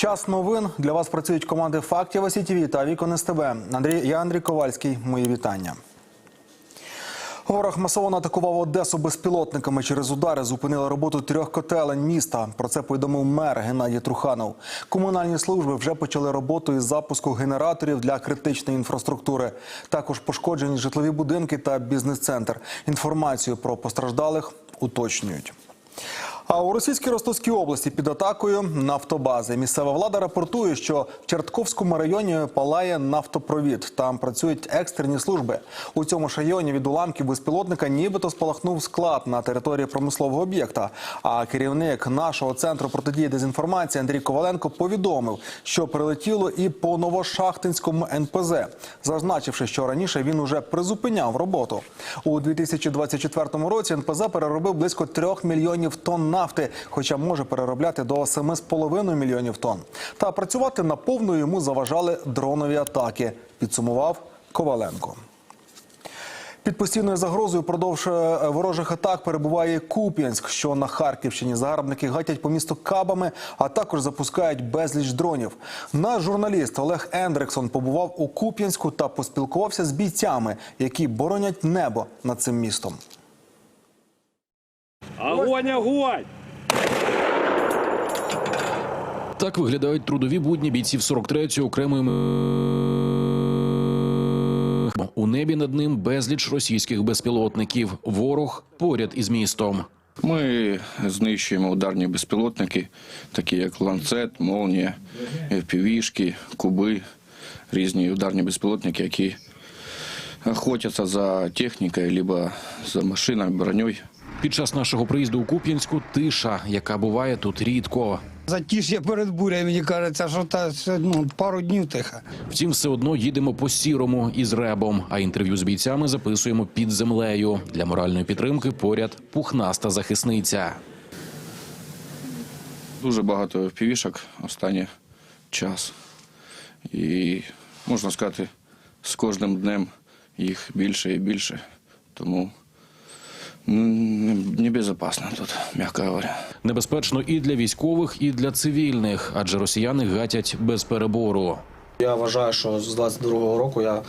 Час новин для вас працюють команди фактів СІТВ та Вікон СТБ. Андрій я Андрій Ковальський. Мої вітання. Ворог масово атакував Одесу безпілотниками. Через удари зупинили роботу трьох котелень міста. Про це повідомив мер Геннадій Труханов. Комунальні служби вже почали роботу із запуску генераторів для критичної інфраструктури. Також пошкоджені житлові будинки та бізнес-центр. Інформацію про постраждалих уточнюють. А у російській Ростовській області під атакою нафтобази. Місцева влада рапортує, що в Чортковському районі палає нафтопровід. Там працюють екстрені служби. У цьому ж районі від уламків безпілотника нібито спалахнув склад на території промислового об'єкта. А керівник нашого центру протидії дезінформації Андрій Коваленко повідомив, що прилетіло і по Новошахтинському НПЗ, зазначивши, що раніше він уже призупиняв роботу. У 2024 році НПЗ переробив близько 3 мільйонів тонн нафти, хоча може переробляти до 7,5 мільйонів тонн. Та працювати наповну йому заважали дронові атаки. Підсумував Коваленко. Під постійною загрозою продовж е, ворожих атак перебуває Куп'янськ, що на Харківщині. Загарбники гатять по місту кабами, а також запускають безліч дронів. Наш журналіст Олег Ендриксон побував у Куп'янську та поспілкувався з бійцями, які боронять небо над цим містом. Огонь, огонь! Так виглядають трудові будні бійців 43-ї окремої у небі над ним безліч російських безпілотників. Ворог поряд із містом. Ми знищуємо ударні безпілотники, такі як ланцет, молнія, FPV-шки, куби, різні ударні безпілотники, які охотяться за технікою, або за машиною, броньою. Під час нашого приїзду у Куп'янську тиша, яка буває тут рідко. Затиш'я перед бурею, мені кажеться, що та ну, пару днів тихо. Втім, все одно їдемо по сірому із ребом. А інтерв'ю з бійцями записуємо під землею. Для моральної підтримки поряд пухнаста захисниця. Дуже багато FPV-шок останній час. І можна сказати, з кожним днем їх більше і більше. Тому м, небезпечно тут, м'яко говоря. Небезпечно і для військових, і для цивільних, адже росіяни гатять без перебору. Я вважаю, що з 22-го року я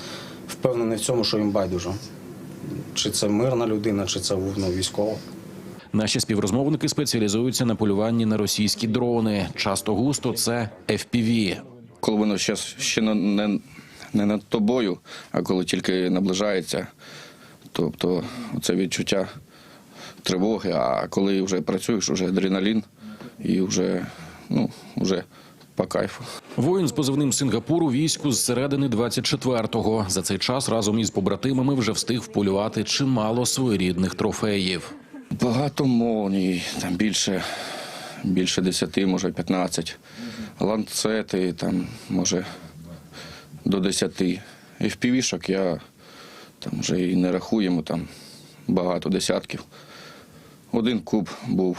впевнений в цьому, що їм байдуже. Чи це мирна людина, чи це ну, військова. Наші співрозмовники спеціалізуються на полюванні на російські дрони. Часто густо це FPV. коли воно ще, ще не, не, не над тобою, а коли тільки наближається, тобто це відчуття тривоги, а коли вже працюєш, вже адреналін і вже, ну, вже по кайфу. Воїн з позивним Сингапуру війську з середини 24-го. За цей час разом із побратимами вже встиг вполювати чимало своєрідних трофеїв. Багато молній, там більше, більше 10, може 15. Ланцети, там, може, до 10. FPV-шок я там вже і не рахуємо, там багато десятків. Один куб був.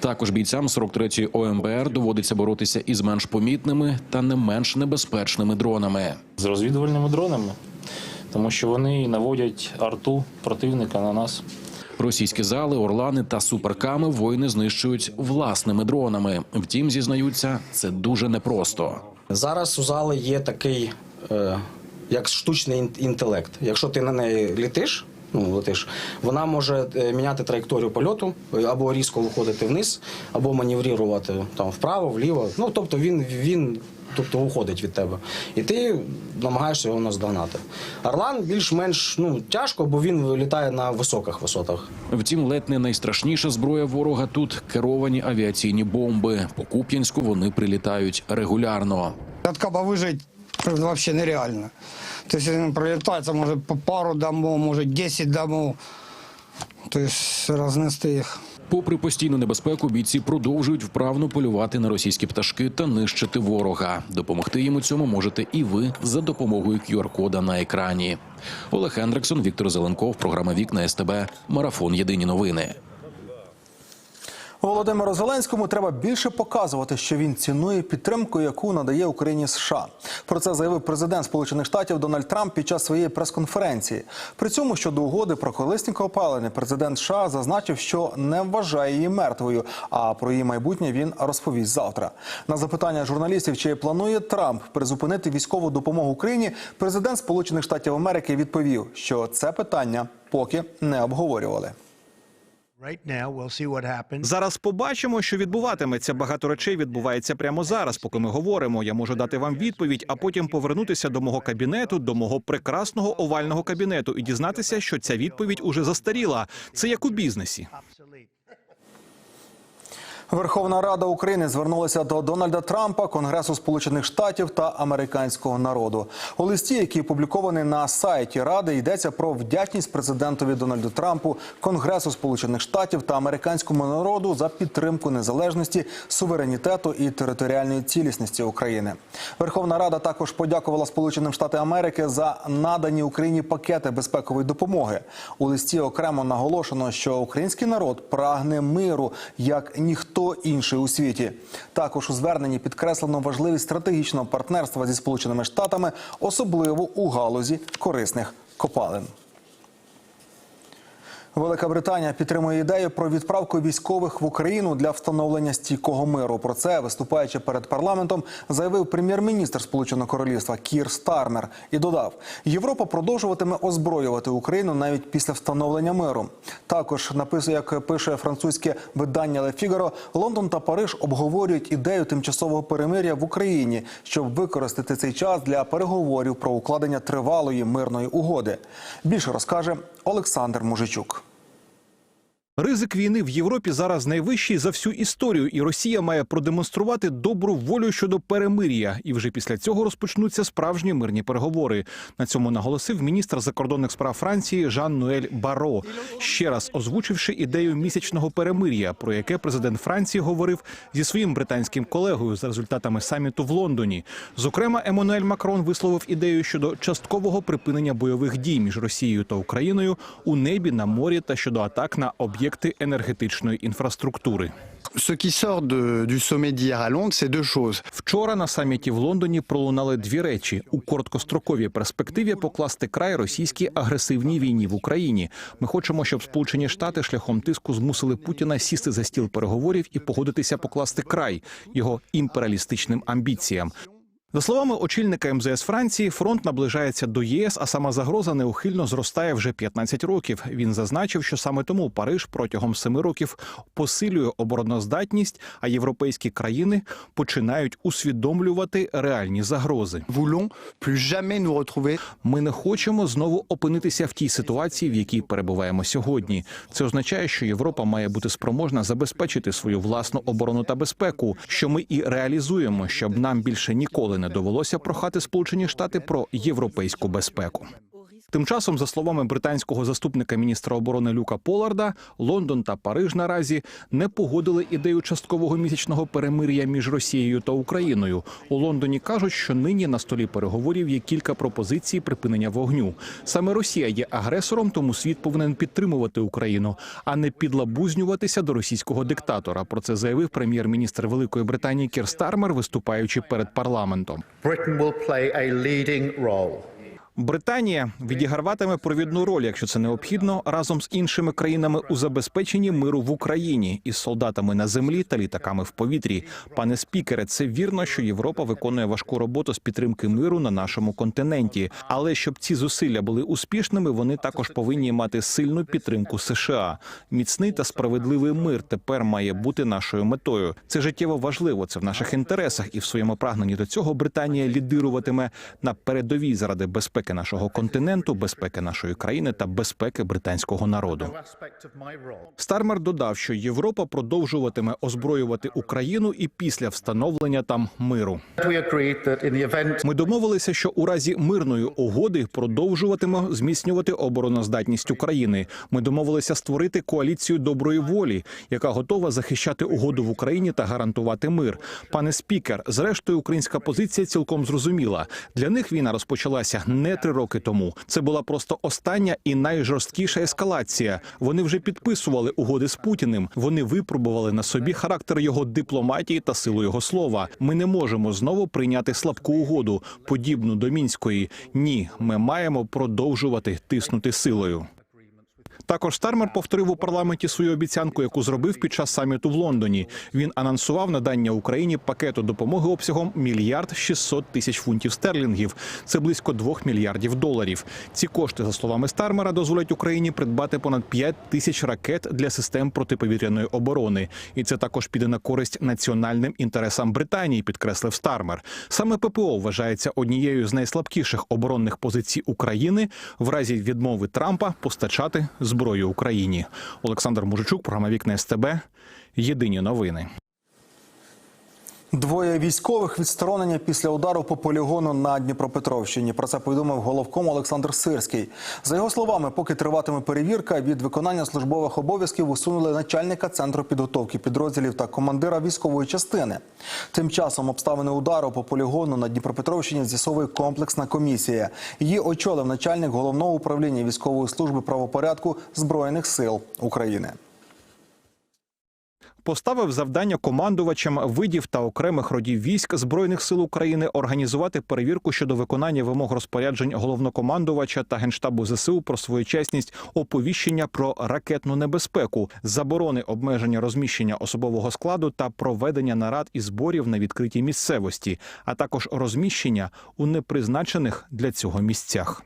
Також бійцям 43-ї ОМБР доводиться боротися із менш помітними та не менш небезпечними дронами. З розвідувальними дронами, тому що вони наводять арту противника на нас. Російські зали, орлани та суперками воїни знищують власними дронами. Втім, зізнаються, це дуже непросто. Зараз у зали є такий, е, як штучний ін- інтелект. Якщо ти на неї літиш, ну, летиш, вона може е, міняти траєкторію польоту, е, або різко виходити вниз, або маневрувати там вправо, вліво. Ну, тобто він, він тобто, уходить від тебе. І ти намагаєшся його наздогнати. Орлан більш-менш ну, тяжко, бо він літає на високих висотах. Втім, ледь не найстрашніша зброя ворога тут керовані авіаційні бомби. По Куп'янську вони прилітають регулярно. От каба взагалі нереально. Він прилітає, це може по пару домов, може 10 домов. Тобто рознести їх. Попри постійну небезпеку, бійці продовжують вправно полювати на російські пташки та нищити ворога. Допомогти їм у цьому можете і ви за допомогою QR-кода на екрані. Олег Хендриксон, Віктор Зеленков, програма Вікна СТБ. Марафон Єдині новини. Володимиру Зеленському треба більше показувати, що він цінує підтримку, яку надає Україні США. Про це заявив президент Сполучених Штатів Дональд Трамп під час своєї прес-конференції. При цьому щодо угоди про колисні копалини президент США зазначив, що не вважає її мертвою. А про її майбутнє він розповість завтра. На запитання журналістів, чи планує Трамп призупинити військову допомогу Україні, президент Сполучених Штатів Америки відповів, що це питання поки не обговорювали. Зараз побачимо, що відбуватиметься. Багато речей відбувається прямо зараз. Поки ми говоримо, я можу дати вам відповідь, а потім повернутися до мого кабінету, до мого прекрасного овального кабінету і дізнатися, що ця відповідь уже застаріла. Це як у бізнесі. Верховна Рада України звернулася до Дональда Трампа, Конгресу Сполучених Штатів та американського народу. У листі, який опублікований на сайті Ради, йдеться про вдячність президентові Дональду Трампу, Конгресу Сполучених Штатів та американському народу за підтримку незалежності, суверенітету і територіальної цілісності України. Верховна Рада також подякувала Сполученим Штатам Америки за надані Україні пакети безпекової допомоги. У листі окремо наголошено, що український народ прагне миру як ніхто інший у світі. Також у зверненні підкреслено важливість стратегічного партнерства зі Сполученими Штатами, особливо у галузі корисних копалин. Велика Британія підтримує ідею про відправку військових в Україну для встановлення стійкого миру. Про це, виступаючи перед парламентом, заявив прем'єр-міністр Сполученого Королівства Кір Стармер і додав: Європа продовжуватиме озброювати Україну навіть після встановлення миру. Також написує, як пише французьке видання «Ле Фігаро», Лондон та Париж обговорюють ідею тимчасового перемиря в Україні, щоб використати цей час для переговорів про укладення тривалої мирної угоди. Більше розкаже Олександр Мужичук. Ризик війни в Європі зараз найвищий за всю історію, і Росія має продемонструвати добру волю щодо перемир'я. І вже після цього розпочнуться справжні мирні переговори. На цьому наголосив міністр закордонних справ Франції Жан-Нуель Баро, ще раз озвучивши ідею місячного перемир'я, про яке президент Франції говорив зі своїм британським колегою за результатами саміту в Лондоні. Зокрема, Еммануель Макрон висловив ідею щодо часткового припинення бойових дій між Росією та Україною у небі, на морі та щодо атак на об'єкти енергетичної інфраструктури. Вчора на саміті в Лондоні пролунали дві речі у короткостроковій перспективі покласти край російській агресивній війні в Україні. Ми хочемо, щоб Сполучені Штати шляхом тиску змусили Путіна сісти за стіл переговорів і погодитися покласти край його імперіалістичним амбіціям. За словами очільника МЗС Франції, фронт наближається до ЄС, а сама загроза неухильно зростає вже 15 років. Він зазначив, що саме тому Париж протягом семи років посилює обороноздатність, а європейські країни починають усвідомлювати реальні загрози. Ми не хочемо знову опинитися в тій ситуації, в якій перебуваємо сьогодні. Це означає, що Європа має бути спроможна забезпечити свою власну оборону та безпеку, що ми і реалізуємо, щоб нам більше ніколи не довелося прохати Сполучені Штати про європейську безпеку. Тим часом, за словами британського заступника міністра оборони Люка Поларда, Лондон та Париж наразі не погодили ідею часткового місячного перемир'я між Росією та Україною. У Лондоні кажуть, що нині на столі переговорів є кілька пропозицій припинення вогню. Саме Росія є агресором, тому світ повинен підтримувати Україну, а не підлабузнюватися до російського диктатора. Про це заявив прем'єр-міністр Великої Британії Кір Стармер, виступаючи перед парламентом. Britain will play a leading role Британія відіграватиме провідну роль, якщо це необхідно, разом з іншими країнами у забезпеченні миру в Україні із солдатами на землі та літаками в повітрі. Пане спікере, це вірно, що Європа виконує важку роботу з підтримки миру на нашому континенті. Але щоб ці зусилля були успішними, вони також повинні мати сильну підтримку США. Міцний та справедливий мир тепер має бути нашою метою. Це життєво важливо. Це в наших інтересах, і в своєму прагненні до цього Британія лідируватиме на передовій заради безпеки нашого континенту, безпеки нашої країни та безпеки британського народу. Стармер додав, що Європа продовжуватиме озброювати Україну і після встановлення там миру. Ми домовилися, що у разі мирної угоди продовжуватиме зміцнювати обороноздатність України. Ми домовилися створити коаліцію доброї волі, яка готова захищати угоду в Україні та гарантувати мир. Пане спікер, зрештою, українська позиція цілком зрозуміла. Для них війна розпочалася не три роки тому. Це була просто остання і найжорсткіша ескалація. Вони вже підписували угоди з Путіним. Вони випробували на собі характер його дипломатії та силу його слова. Ми не можемо знову прийняти слабку угоду, подібну до мінської. Ні, ми маємо продовжувати тиснути силою. Також Стармер повторив у парламенті свою обіцянку, яку зробив під час саміту в Лондоні. Він анонсував надання Україні пакету допомоги обсягом мільярд 600 тисяч фунтів стерлінгів. Це близько 2 мільярдів доларів. Ці кошти, за словами Стармера, дозволять Україні придбати понад 5 тисяч ракет для систем протиповітряної оборони. І це також піде на користь національним інтересам Британії, підкреслив Стармер. Саме ППО вважається однією з найслабкіших оборонних позицій України в разі відмови Трампа постачати зброю Україні. Олександр Мужичук, програма Вікна СТБ. Єдині новини. Двоє військових відсторонення після удару по полігону на Дніпропетровщині. Про це повідомив головком Олександр Сирський. За його словами, поки триватиме перевірка, від виконання службових обов'язків усунули начальника центру підготовки підрозділів та командира військової частини. Тим часом обставини удару по полігону на Дніпропетровщині з'ясовує комплексна комісія. Її очолив начальник головного управління військової служби правопорядку збройних сил України. Поставив завдання командувачам видів та окремих родів військ збройних сил України організувати перевірку щодо виконання вимог розпоряджень головнокомандувача та генштабу ЗСУ про своєчасність оповіщення про ракетну небезпеку, заборони обмеження розміщення особового складу та проведення нарад і зборів на відкритій місцевості, а також розміщення у непризначених для цього місцях.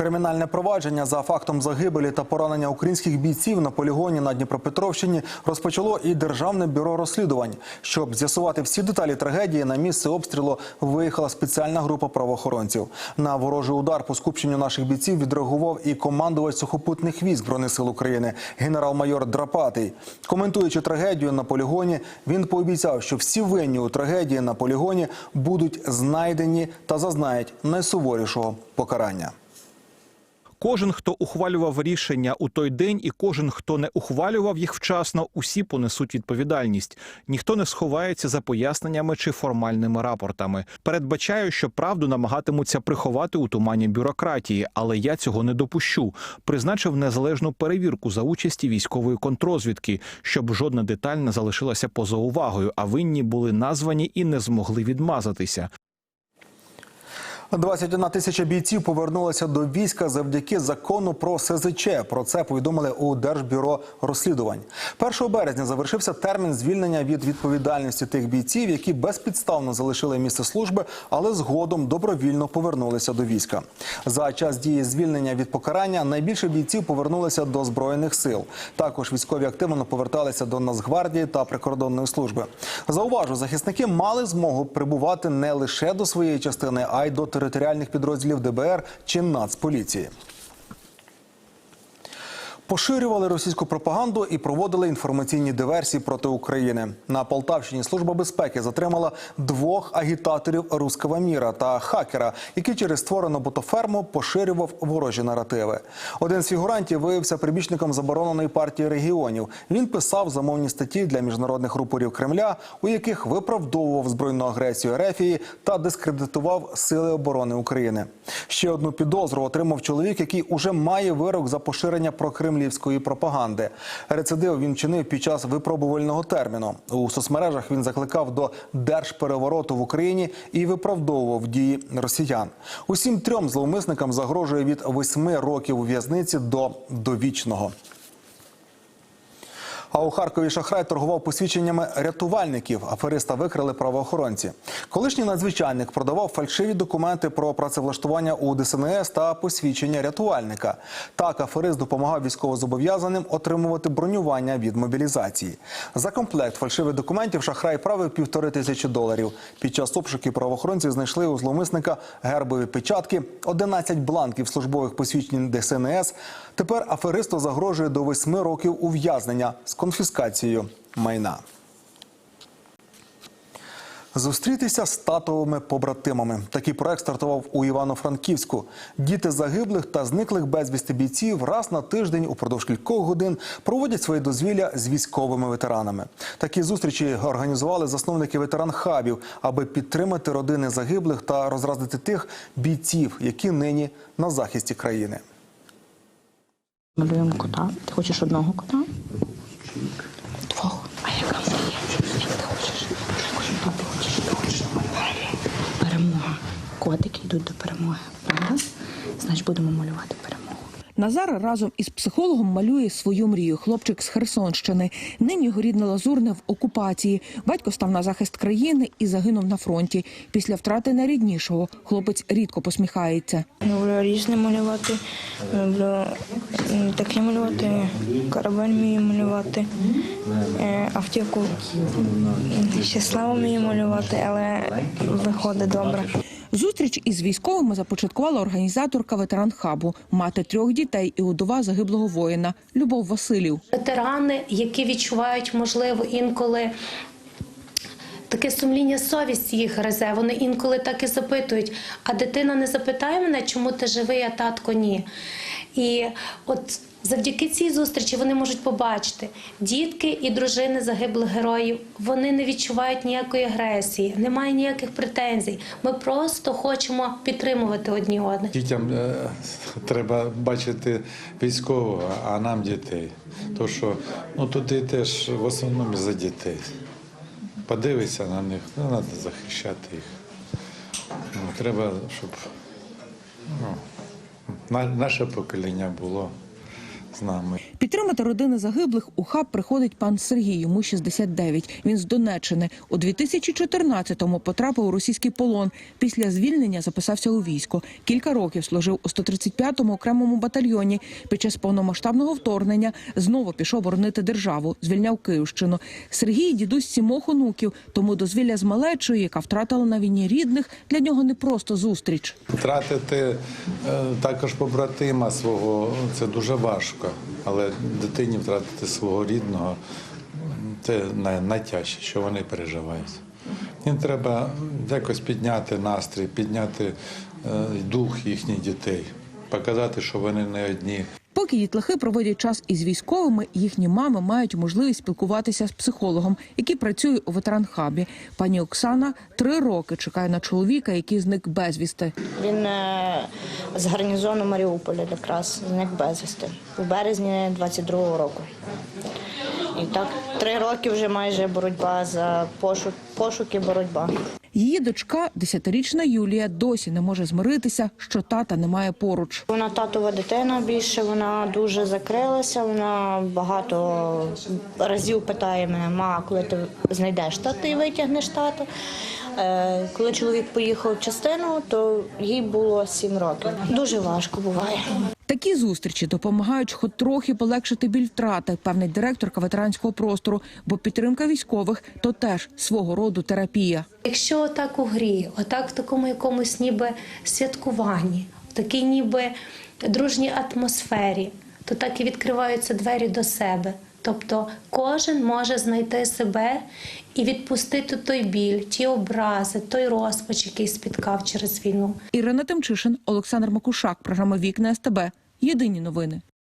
Кримінальне провадження за фактом загибелі та поранення українських бійців на полігоні на Дніпропетровщині розпочало і Державне бюро розслідувань. Щоб з'ясувати всі деталі трагедії, на місце обстрілу виїхала спеціальна група правоохоронців. На ворожий удар по скупченню наших бійців відреагував і командувач сухопутних військ Збройних сил України генерал-майор Драпатий. Коментуючи трагедію на полігоні, він пообіцяв, що всі винні у трагедії на полігоні будуть знайдені та зазнають найсуворішого покарання. Кожен, хто ухвалював рішення у той день, і кожен, хто не ухвалював їх вчасно, усі понесуть відповідальність. Ніхто не сховається за поясненнями чи формальними рапортами. Передбачаю, що правду намагатимуться приховати у тумані бюрократії, але я цього не допущу. Призначив незалежну перевірку за участі військової контрозвідки, щоб жодна деталь не залишилася поза увагою, а винні були названі і не змогли відмазатися. 21 тисяча бійців повернулися до війська завдяки закону про СЗЧ. Про це повідомили у Держбюро розслідувань. 1 березня завершився термін звільнення від відповідальності тих бійців, які безпідставно залишили місце служби, але згодом добровільно повернулися до війська. За час дії звільнення від покарання найбільше бійців повернулися до збройних сил. Також військові активно поверталися до Нацгвардії та прикордонної служби. Зауважу, захисники мали змогу прибувати не лише до своєї частини, а й до територіальних підрозділів ДБР чи Нацполіції. Поширювали російську пропаганду і проводили інформаційні диверсії проти України. На Полтавщині служба безпеки затримала двох агітаторів руского міра та хакера, який через створену ботоферму поширював ворожі наративи. Один з фігурантів виявився прибічником забороненої партії регіонів. Він писав замовні статті для міжнародних рупорів Кремля, у яких виправдовував збройну агресію Ерефії та дискредитував сили оборони України. Ще одну підозру отримав чоловік, який уже має вирок за поширення прокремлівської пропаганди. Рецидив він чинив під час випробувального терміну. У соцмережах він закликав до держперевороту в Україні і виправдовував дії росіян. Усім трьом зловмисникам загрожує від восьми років в'язниці до довічного. А у Харкові шахрай торгував посвідченнями рятувальників. Афериста викрили правоохоронці. Колишній надзвичайник продавав фальшиві документи про працевлаштування у ДСНС та посвідчення рятувальника. Так, аферист допомагав військовозобов'язаним отримувати бронювання від мобілізації. За комплект фальшивих документів шахрай правив півтори тисячі доларів. Під час обшуків правоохоронці знайшли у зловмисника гербові печатки, 11 бланків службових посвідчень ДСНС. Тепер аферисту загрожує до восьми років ув'язнення з конфіскацією майна. Зустрітися з татовими побратимами. Такий проект стартував у Івано-Франківську. Діти загиблих та зниклих безвісти бійців раз на тиждень упродовж кількох годин проводять своє дозвілля з військовими ветеранами. Такі зустрічі організували засновники ветеран-хабів, аби підтримати родини загиблих та розразити тих бійців, які нині на захисті країни. Малюємо кота. Ти хочеш одного кота? Двох. А яка мрія? Як ти хочеш? Що ти хочеш? Ти хочеш? Перемога. Котики йдуть до перемоги. Правда? Значить, будемо малювати. Назар разом із психологом малює свою мрію. Хлопчик з Херсонщини. Нині його рідне Лазурне в окупації. Батько став на захист країни і загинув на фронті. Після втрати найріднішого хлопець рідко посміхається. Люблю різне малювати. Люблю таке малювати. Корабель вмію малювати. Е, Автівку м, щасливо вмію малювати, але виходить добре. Зустріч із військовими започаткувала організаторка ветеран хабу, мати трьох дітей і удова загиблого воїна Любов Василів. ветерани, які відчувають, можливо, інколи. Таке сумління совісті їх гризе. Вони інколи так і запитують: а дитина не запитає мене, чому ти живий, а татко ні. І от завдяки цій зустрічі вони можуть побачити дітки і дружини загиблих героїв. Вони не відчувають ніякої агресії, немає ніяких претензій. Ми просто хочемо підтримувати одні одних. Дітям е, треба бачити військового, а нам дітей. То що ну туди теж в основному за дітей. Подивися на них, ну треба захищати їх. Ну, треба, щоб ну, на- наше покоління було з нами. Підтримати родини загиблих у хаб приходить пан Сергій. Йому 69. Він з Донеччини. У 2014-му потрапив у російський полон. Після звільнення записався у військо. Кілька років служив у 135-му окремому батальйоні. Під час повномасштабного вторгнення знову пішов боронити державу. Звільняв Київщину. Сергій дідусь сімох онуків. Тому дозвілля з малечою, яка втратила на війні рідних, для нього не просто зустріч. Втратити е, також побратима свого це дуже важко, але дитині втратити свого рідного це найтяжче, що вони переживають. Їм треба якось підняти настрій, підняти е, дух їхніх дітей, показати, що вони не одні. Поки дітлахи проводять час із військовими, їхні мами мають можливість спілкуватися з психологом, який працює у ветеранхабі. Пані Оксана три роки чекає на чоловіка, який зник безвісти. Він е, з гарнізону Маріуполя якраз зник безвісти у березні 22-го року. І так три роки вже майже боротьба за пошук, пошук і боротьба. Її дочка, десятирічна Юлія, досі не може змиритися, що тата немає поруч. Вона татова дитина більше, вона дуже закрилася. Вона багато разів питає мене, ма, коли ти знайдеш тата і витягнеш тата. Е, коли чоловік поїхав в частину, то їй було сім років. Дуже важко буває. Такі зустрічі допомагають хоч трохи полегшити біль втрати, певний директорка ветеранського простору, бо підтримка військових то теж свого роду терапія. Якщо отак у грі, отак в такому якомусь ніби святкуванні, в такій ніби дружній атмосфері, то так і відкриваються двері до себе. Тобто кожен може знайти себе і відпустити той біль, ті образи, той розпач, який спіткав через війну. Ірина Тимчишин, Олександр Макушак, програма Вікна СТБ. Єдині новини.